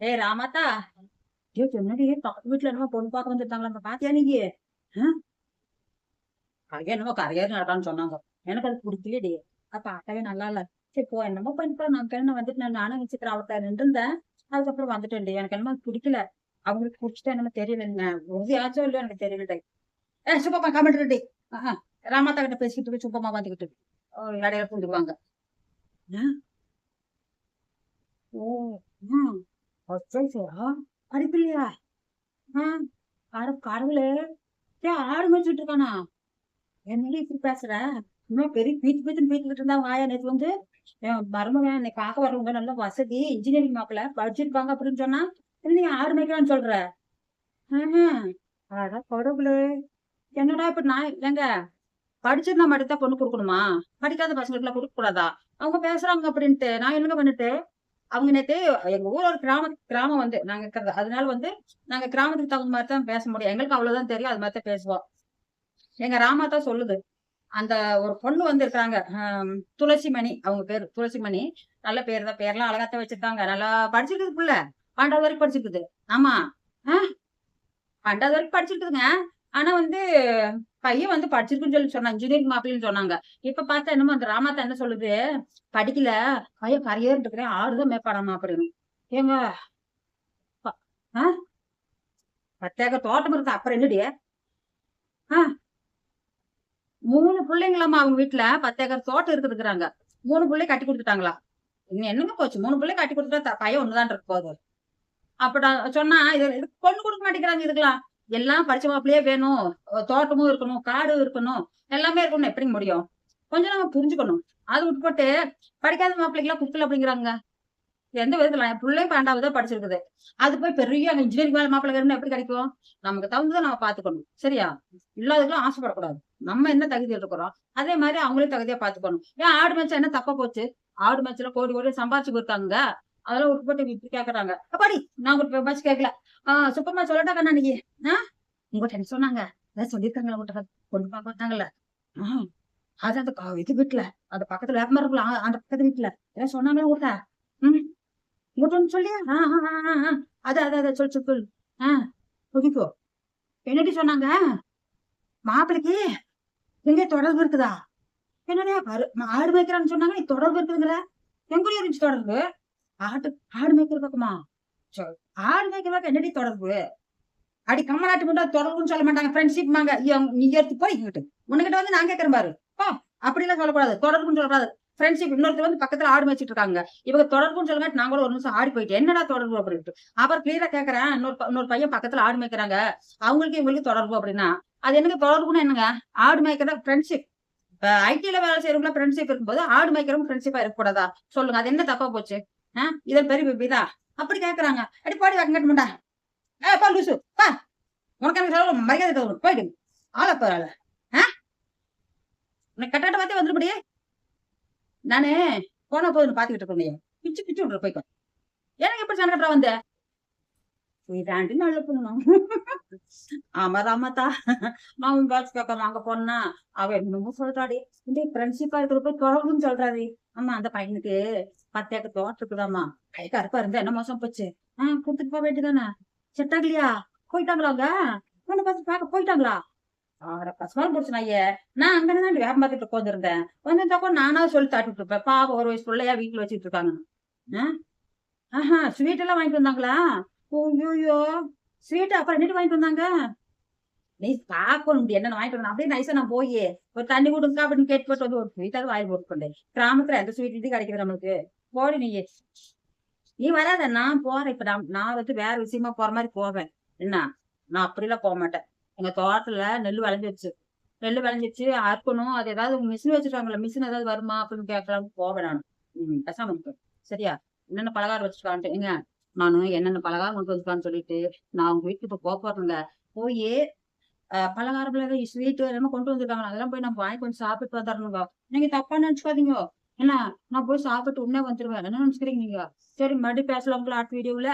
ஏய் ராமாத்தா. ஐயோ என்னடி பக்கத்து வீட்டுல என்னமோ பொண்ணு பார்க்க வந்துட்டாங்களா அங்க பாத்தியா நீ அங்கே என்னமோ கரையாரு நடக்கான்னு சொன்னாங்க. எனக்கு அது பிடிக்கலையடி அது பார்க்கவே நல்லா இல்ல. சரி போ என்னமோ பண்ணிப்பா நான் என்ன வந்துட்டு நான் நானும் வச்சுக்கிறேன் அவர்கிட்ட நின்றுந்தேன் அதுக்கப்புறம் வந்துட்டேன்டி எனக்கு என்னமோ அது பிடிக்கல அவங்களுக்கு பிடிச்சிட்டா என்னமோ தெரியல. உறுதியாச்சும் இல்லையோ எனக்கு தெரியலடி ஏ சுப்பம்மா கமெண்ட் ராமாத்தா கிட்ட பேசிக்கிட்டு போய் சுப்பம்மா வந்துக்கிட்டு ஓ, இடையில புரிஞ்சுக்குவாங்க ஓ ம் அச்சா படிப்பில்லையா? ஆ அட கடவுளே. ஏன் ஆடு மேய்ச்சிட்டு இருக்கானா? என்னடி இப்படி பேசுற? இன்னும் பெரிய பீச்சு பீச்சுன்னு பீச்சுக்கிட்டு இருந்தா வாயா நேற்று வந்து என் மருமகன் என்னை பார்க்க வரவங்க நல்ல வசதி இன்ஜினியரிங் மாப்பிள படிச்சிருப்பாங்க அப்படின்னு சொன்னா இல்ல நீ ஆடு மேய்க்கலாம்னு சொல்ற? ஆஹ். அட கடவுளே. என்னடா இப்ப நான் ஏங்க படிச்சிருந்தா மட்டும்தான் பொண்ணு கொடுக்கணுமா? படிக்காத பசங்களுக்கு எல்லாம் கொடுக்க கூடாதா அவங்க பேசுறாங்க அப்படின்ட்டு. நான் என்னங்க பண்ணிட்டு? அவங்க நேத்து எங்க ஊர் ஒரு கிராம கிராமம் வந்து நாங்க இருக்கிறது. அதனால வந்து நாங்க கிராமத்துக்கு தகுந்த மாதிரி தான் பேச முடியும். எங்களுக்கு அவ்வளவுதான் தெரியும். அது மாதிரி தான் பேசுவோம். எங்க ராமா தான் சொல்லுது. அந்த ஒரு பொண்ணு வந்து இருக்கிறாங்க துளசிமணி. அவங்க பேரு துளசிமணி. நல்ல பேர் தான். பேர்லாம் அழகாத்தான் வச்சிருக்காங்க. நல்லா படிச்சிருக்குது புள்ள. பன்னெண்டாவது வரைக்கும் படிச்சிருக்குது. ஆமா. ஆஹ் பன்னெண்டாவது வரைக்கும் படிச்சிருக்குதுங்க. ஆனா வந்து பையன் வந்து படிச்சிருக்குன்னு சொல்லி சொன்னாங்க இன்ஜினியரிங் மாப்பிள்ளைன்னு சொன்னாங்க. இப்ப பார்த்தா என்னமோ அந்த ராமாத்தா என்ன சொல்லுது? படிக்கல. பையன் கரையேறிட்டு இருக்கிறேன் ஆறுதான் மேப்பாடாமா அப்படின்னு ஏங்க? பத்தேக்க ஆ? பத்து ஏக்கர் தோட்டம் இருக்கு. அப்புறம் என்னடி? ஆ? மூணு பிள்ளைங்களாமா அவங்க வீட்டுல பத்து ஏக்கர் தோட்டம் இருக்குதுக்குறாங்க மூணு பிள்ளை கட்டி கொடுத்துட்டாங்களா? இன்னும் என்னங்க போச்சு? மூணு பிள்ளை கட்டி கொடுத்துட்டா பையன் ஒண்ணுதான் இருக்க போகுது. அப்படா சொன்னா இது இதுக்கு பொண்ணு கொடுக்க மாட்டேங்கிறாங்க இதுக்கெல்லாம். எல்லாம் படிச்ச மாப்பிள்ளையே வேணும். தோட்டமும் இருக்கணும் காடும் இருக்கணும் எல்லாமே இருக்கணும் எப்படி முடியும்? கொஞ்சம் நம்ம புரிஞ்சுக்கணும். அது விட்டுப்பட்டு படிக்காத மாப்பிள்ளைக்கெல்லாம் குடுக்கல அப்படிங்கிறாங்க. எந்த விதத்துல? என் பிள்ளையும் பன்னெண்டாவது தான் படிச்சிருக்குது. அது போய் பெரிய அங்க இன்ஜினியரிங் மேல மாப்பிள்ளை வேணும்னு எப்படி கிடைக்கும்? நமக்கு தகுந்ததை நம்ம பாத்துக்கணும் சரியா? இல்லாததுக்கெல்லாம் ஆசைப்படக்கூடாது. நம்ம என்ன தகுதி இருக்கிறோம் அதே மாதிரி அவங்களையும் தகுதியா பாத்துக்கணும் ஏன் ஆடு மேய்ச்சா என்ன தப்பா போச்சு? ஆடு மேய்ச்சல கோடி கோடி சம்பாதிச்சு கொடுத்தாங்க. அதெல்லாம் உட்பட்டு இப்படி கேக்குறாங்க அப்பாடி நான் உங்களுக்கு பேச்சு கேட்கல ஆஹ் சுப்பமா சொல்லட்டா கண்ணா நீங்க ஆஹ் உங்ககிட்ட என்ன சொன்னாங்க? ஏதாவது சொல்லியிருக்காங்களா உங்கள்கிட்ட கொண்டு பார்க்க வந்தாங்கல்ல. ஆஹ் அது அந்த இது வீட்டுல அந்த பக்கத்துல வேப்பமரம் இருக்குல்ல, அந்த பக்கத்து வீட்டுல ஏதாவது சொன்னாங்களா உங்கள்கிட்ட ம்? உங்கள்கிட்ட ஒன்று சொல்லியா? ஆ, ஆ, ஆ, ஆ, அது அது அதை சொல்லு சொல்லு, சொல்லு. ஆ சொல்லிக்கோ என்னடி சொன்னாங்க? மாப்பிளைக்கு எங்க தொடர்பு இருக்குதா? என்னடா ஆடு வைக்கிறான்னு சொன்னாங்க நீ தொடர்பு இருக்குதுங்கிற? எங்கடி இருந்துச்சு தொடர்பு? ஆட்டு ஆடு மேய்க்கிற பக்கமா? ஆடு மேய்க்கிற பக்கம் என்னடி தொடர்பு? அடி கம்மநாட்டு மட்டும் தொடர்புன்னு சொல்ல மாட்டாங்க ஃப்ரெண்ட்ஷிப் மாங்க. நீ எடுத்து போய் இங்கிட்டு. உன்கிட்ட வந்து நான் கேட்கறேன் பாரு. பா. அப்படிலாம் சொல்லக்கூடாது. தொடர்புன்னு சொல்லக்கூடாது. ஃப்ரெண்ட்ஷிப் இன்னொருத்தர் வந்து பக்கத்துல ஆடு மேய்ச்சிட்டு இருக்காங்க. இவங்க தொடர்புன்னு சொல்லுங்க நான் கூட ஒரு நிமிஷம் ஆடி போயிட்டு என்னடா தொடர்பு அப்படின்ட்டு. அப்புறம் கிளியரா கேட்கறேன் இன்னொரு இன்னொரு பையன் பக்கத்துல ஆடு மேய்க்கிறாங்க. அவங்களுக்கு இவங்களுக்கு தொடர்பு அப்படின்னா அது எனக்கு தொடர்புன்னு என்னங்க? ஆடு மேய்க்கிற ஃப்ரெண்ட்ஷிப் ஐடியில ஐடில வேலை செய்யறவங்களா ஃப்ரெண்ட்ஷிப் இருக்கும்போது ஆடு மேய்க்கிறவங்க ஃப்ரெண்ட்ஷிப்பா இருக்கக்கூடாதா? சொல்லுங்க. அது என்ன தப்பா போச்சு? ஆஹ் இதன் பெரிய பிபிதா அப்படி கேக்குறாங்க. அடி பாடி வாங்க மாட்டா? ஏ பா லூசு பா. உனக்கு எனக்கு சொல்ல மரியாதை தரும் போயிடு ஆள பரவாயில்ல ஆ? உனக்கு கட்டாட்ட பார்த்தே வந்துருப்படியே நானு போனா போதுன்னு பாத்துக்கிட்டு இருக்கேன். பிச்சு பிச்சு விட்ற போய்க்கோ. எனக்கு எப்படி சண்டை கட்டுறா வந்த? இதாண்டி நல்ல பொண்ணு ஆமா ராமாத்தா நான் பேட்ச் கேட்க வாங்க போனா அவ என்னமோ சொல்றாடி. இந்த ஃப்ரெண்ட்ஷிப்பா இருக்கிற போய் தொடர்புன்னு சொல்றாடி. ஆமா அந்த பையனுக்கு. பத்தேக்க தோட்டம் இருக்குதாம்மா கை கருப்பா இருந்தா என்ன மோசம் போச்சு? ஆஹ் கொடுத்துட்டு போக வேண்டியதானே செட்டாகலையா போயிட்டாங்களா அவங்க? உன்னை பார்த்து பார்க்க போயிட்டாங்களா? ஆட பசுமாரம் போச்சு ஐயே நான் அங்கே தான் வேகம் பார்த்துட்டு உட்காந்துருந்தேன் வந்திருந்தா கூட நானாவது சொல்லி தாட்டிட்டு இருப்பேன். பாவம் ஒரு வயசு பிள்ளையா வீட்டுல வச்சுட்டு இருக்காங்க ஆஹ் ஆஹா ஸ்வீட் எல்லாம் வாங்கிட்டு வந்தாங்களா? ஐயோ ஸ்வீட் அப்புறம் என்னட்டு வாங்கிட்டு வந்தாங்க? நீ பார்க்கணும் என்னென்ன வாங்கிட்டு வந்தா அப்படியே நைஸா நான் போய் ஒரு தண்ணி கொடுங்க அப்படின்னு கேட்டு போட்டு வந்து ஒரு ஸ்வீட்டாவது வாயில் போட்டுக்கொண்டேன். கிராமத்துல எந்த ஸ்வீட் இது கிடைக்குது நம்மளுக்கு. போடி நீ நீ வராத நான் போறேன் இப்ப. நான் நான் வந்து வேற விஷயமா போற மாதிரி போவேன். என்ன? நான் அப்படிலாம் போக மாட்டேன். எங்க தோட்டத்துல நெல் விளைஞ்சிருச்சு. நெல் விளைஞ்சிருச்சு அறுக்கணும். அது ஏதாவது மிஷின் வச்சிருக்காங்களா மிஷின் ஏதாவது வருமா அப்படின்னு கேட்கலாம் போவேன் நான். ம் பேசாம இருப்பேன் சரியா? என்னென்ன பலகாரம் வச்சிருக்கான்ட்டு ஏங்க நானும் என்னென்ன பலகாரம் கொண்டு வச்சிருக்கான்னு சொல்லிட்டு நான் உங்க வீட்டுக்கு இப்போ போக போறேங்க போய் பலகாரம் ஸ்வீட்டு எல்லாமே கொண்டு வந்திருக்காங்க அதெல்லாம் போய் நம்ம வாங்கி கொஞ்சம் சாப்பிட்டு வந்துடணுங்க நீங்க தப்பா நினைச்சுக்காதீங்க. என்ன? நான் போய் சாப்பிட்டு உடனே வந்துருவேன். என்ன நினைச்சுக்கிறீங்க நீங்க? சரி மறுபடியும் பேசலாம் அடுத்த வீடியோல